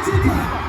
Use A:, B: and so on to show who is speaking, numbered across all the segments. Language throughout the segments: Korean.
A: Magic.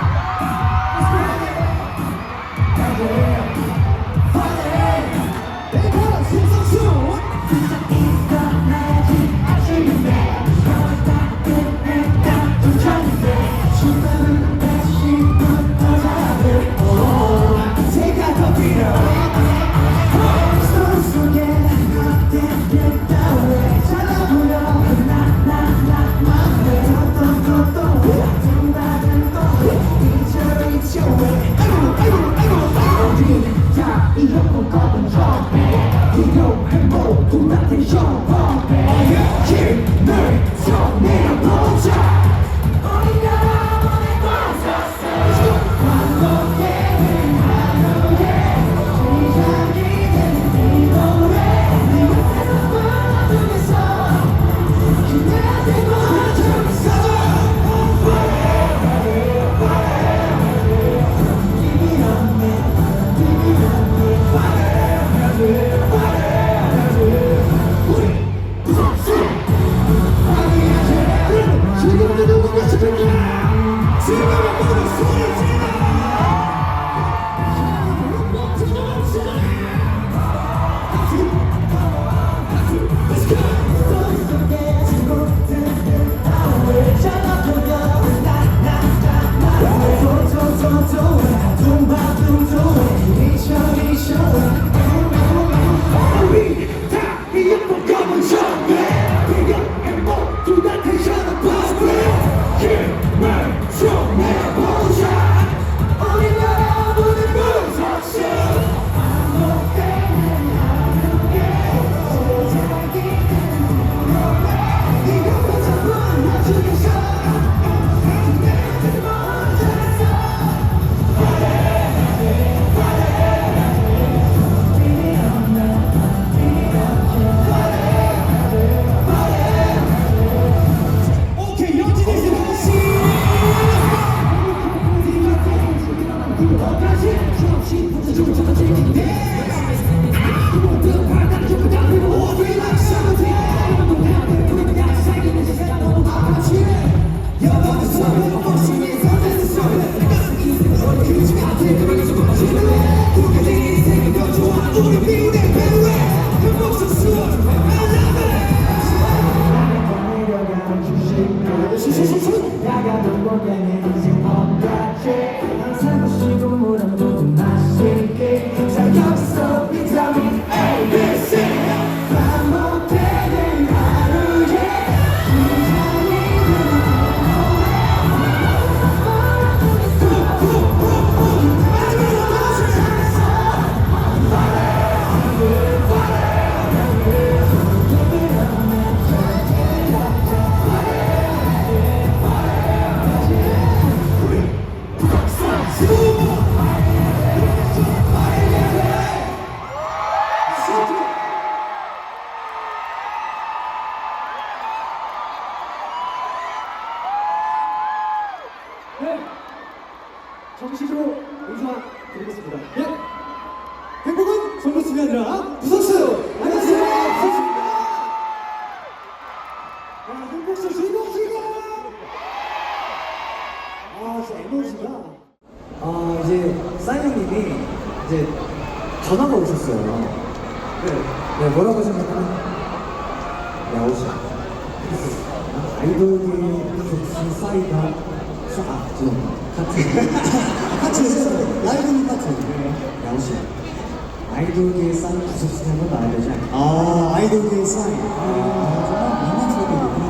B: 하겠습니다. 예. 행복은 정보수이 아니라 부석수!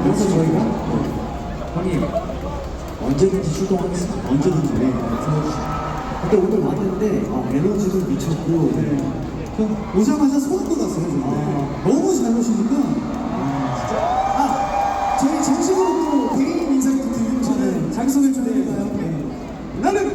C: 그래서 저희가 형님 언제든지 출동하겠습니다. 언제든지 네. 근데 오늘 왔는데 아, 에너지도 미쳤고 형 오자마자 소름 돋았어요. 아. 너무 잘 오시니까 아, 아, 저희 정식으로 또 개인 인사부터 드리기 전에 자기소개 좀 해주세요. 네. 나는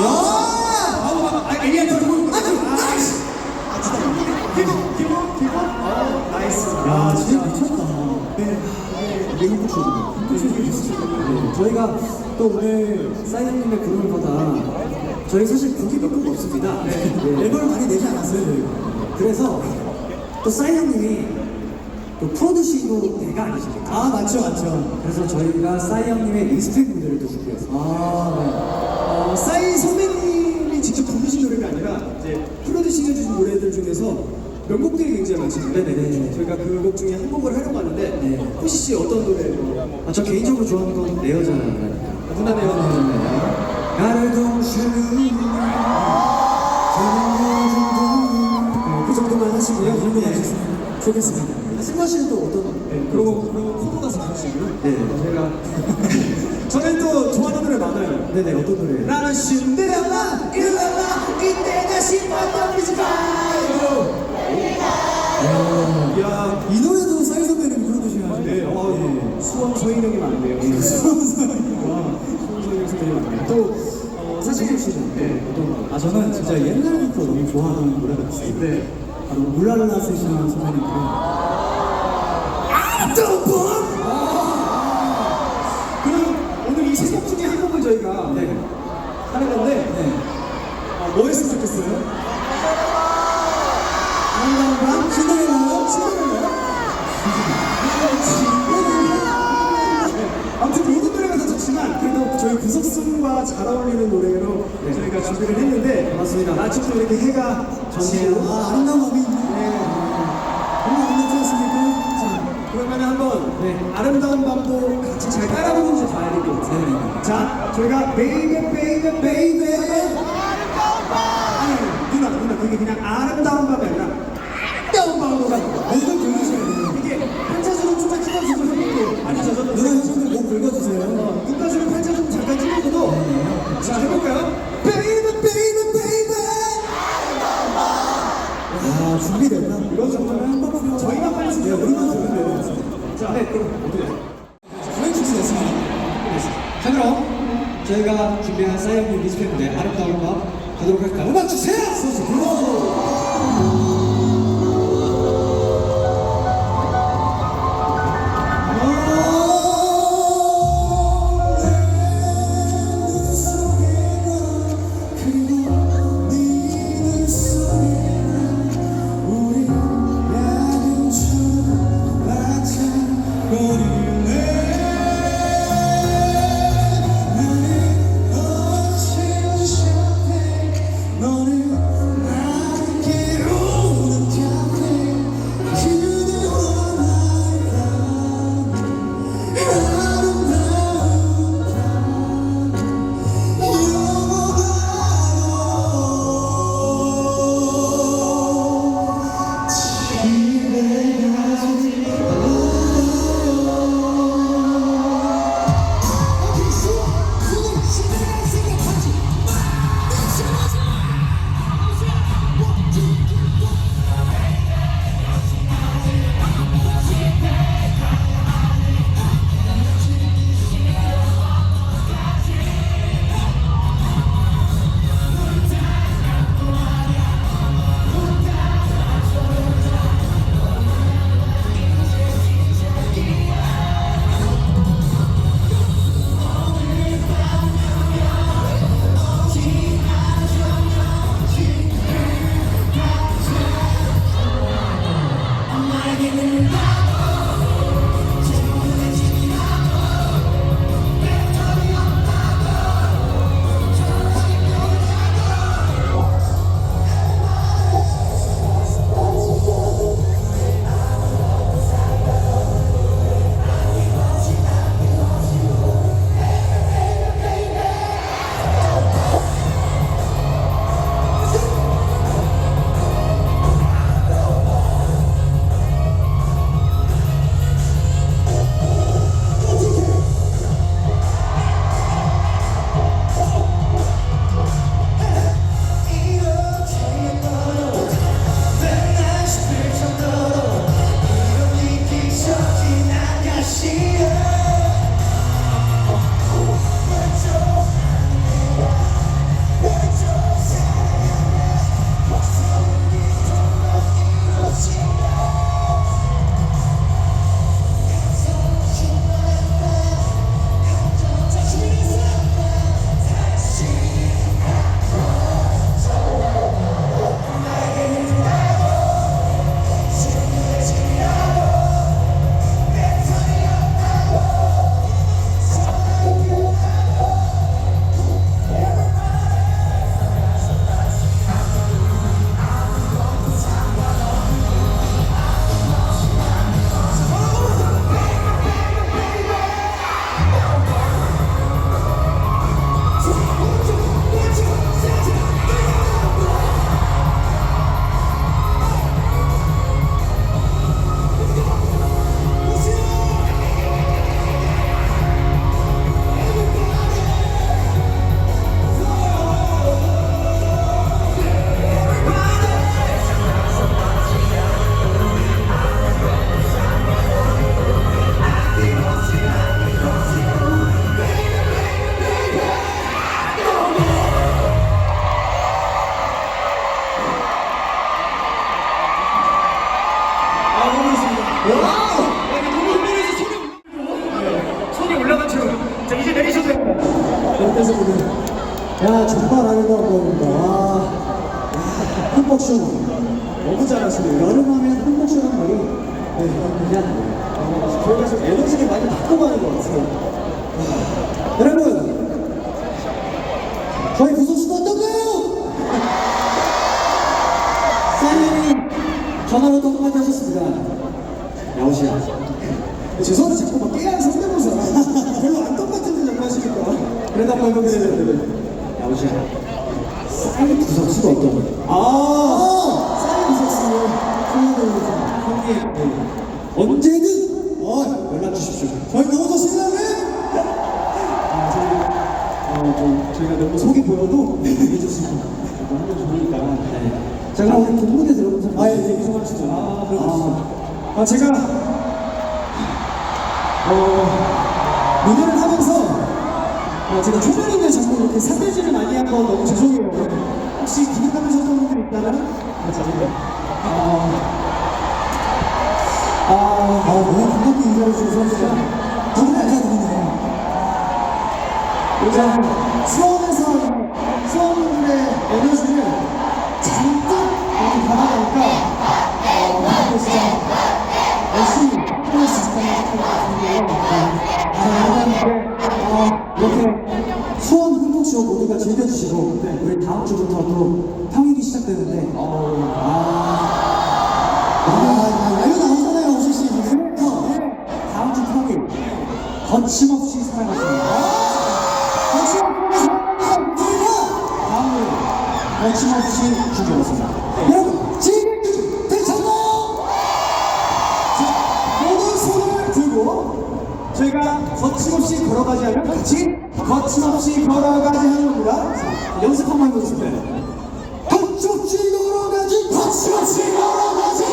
B: 와! 아, 에리한테 누구? 아! 아, 진짜. 기본, 기본, 기본. 어, 나이스.
C: 야, 진짜 미쳤다.
B: 네.
C: 이게 힘푸쇼거든요. 네, 저희가 또 오늘 사이언님의 그룹을 받아 저희 사실 곡이 몇 곡 없습니다. 네. 앨범을 많이 내지 않았어요. 그래서 또 사이언님이 또 프로듀싱도 대가 아니십니까?
B: 아, 맞죠, 맞죠.
C: 그래서 저희가 사이언님의 리스펙 무대를 또 준비했어요.
B: 아, 중에서 명곡들이 굉장히 많잖아요.
C: 네네네.
B: 저희가 그 곡 중에 한 곡을 하려고 하는데
C: 네.
B: 호시 씨 어떤 노래로?
C: 아, 저 개인적으로 좋아하는 건내 여자라니까.
B: 누나 내 여자잖아요.
C: 나를 동시는
B: 그 정도만 하시고요. 그
C: 네.
B: 하셨으면 좋겠습니다.
C: 승관 씨는 또 어떤?
B: 네, 그리고 그리고 코너 가서 하시고요.
C: 네.
B: 제가 저는 또 좋아하는 노래 많아요.
C: 네네 어떤 노래?
B: 나는 신데렐라 일랄라 이때가 싶었던 미스바이로 야,
C: 이 노래도 사이 선배님 부르시면
B: 네, 어, 수원 서인영이 많네요. 수원 서인영. 수원 서인영 선배님 많네요. 또, 어, 사실, 네, 어떤,
C: 아 저는 진짜 옛날부터 너무 좋아하는 노래가 있어요.
B: 네.
C: 바로 울랄라 세션 선배님 노래.
B: 그럼 오늘 이세곡 중에 한 곡을 저희가
C: 네.
B: 하는 건데,
C: 네.
B: 어, 뭐 했으면 좋겠어요? 밤? 신데렐라요? 신데렐라요? 아무튼 모든 노래가 다 좋지만 그래도 저희 구석순과 잘 어울리는 노래로
C: 네.
B: 저희가 준비를 했는데
C: 맞습니다.
B: 또 이렇게 해가
C: 좋네요.
B: 지고
C: 아, 아름다운 밤이 있네.
B: 네. 그러면 한번
C: 네.
B: 아름다운 밤도 같이 잘 따라부는지 봐야 될 것 같아요
C: 네네.
B: 자 저희가 베이베 베이베 베이베 아니 누나 누나 그게 그냥 아름다운 밤이 아니라 아름다운 밤으로 가는 거야
C: 이걸 들으셔야 돼요.
B: 이게 판차주는 좀만 찍어주고 형님도 많이 젖었는데
C: 누나 형님 목 긁어주세요.
B: 눈가주는 판차 좀 잠깐 찍어줘도 자 해볼까요?
C: 네,
B: 그럼.
C: 자 그럼 저희가 준비한 사이언님 리스펙 무대 아름다운 밤 가도록 할까요? 음악 주세요!
B: 잘하시네요.
C: 여름하면 흠뻑 시원한 노래. 네, 노래.
B: 저희가 좀 에너지를 많이 바꿔가는 것 같아요.
C: 여러분, 저희 부서수도 어떤가요? 사인이 전화로 통화까지 하셨습니다. 야오시야.
B: 죄송한데 자꾸 막 깨알 성대모사. 별로 안 똑같은데 자꾸 하시니까.
C: 그러다 보니까 야오시야. 사인 부서수도 어떤가요?
B: 아,
C: 네. 언제든 어, 연락 주십시오.
B: 저희 너무 좋습니다. 네. 아, 저희, 어, 좀, 저희가 너무 속이 보여도 얘기해 주시고 하면 좋으니까.
C: 네. 자, 그럼 동문에 들어본 사람.
B: 아, 예, 얘기 좀 하시죠. 아, 그렇죠. 아, 제가, 어, 무대를 하면서, 어, 제가 초면인데 자꾸 이렇게 사대질을 많이 한 건 너무 죄송해요. 혹시 기억하셨던 분들 있다면? 아, 아,
C: 아, 너무 반갑게 인사해 주셔서 진짜 너무 감사드립니다.
B: 요즘 수원 저희가 거침없이 걸어가지 하면 같이 거침없이 걸어가지 하는 겁니다. 자, 연습 한번 해보겠습니다.
C: 거침없이 걸어가지, 거침없이 걸어가지,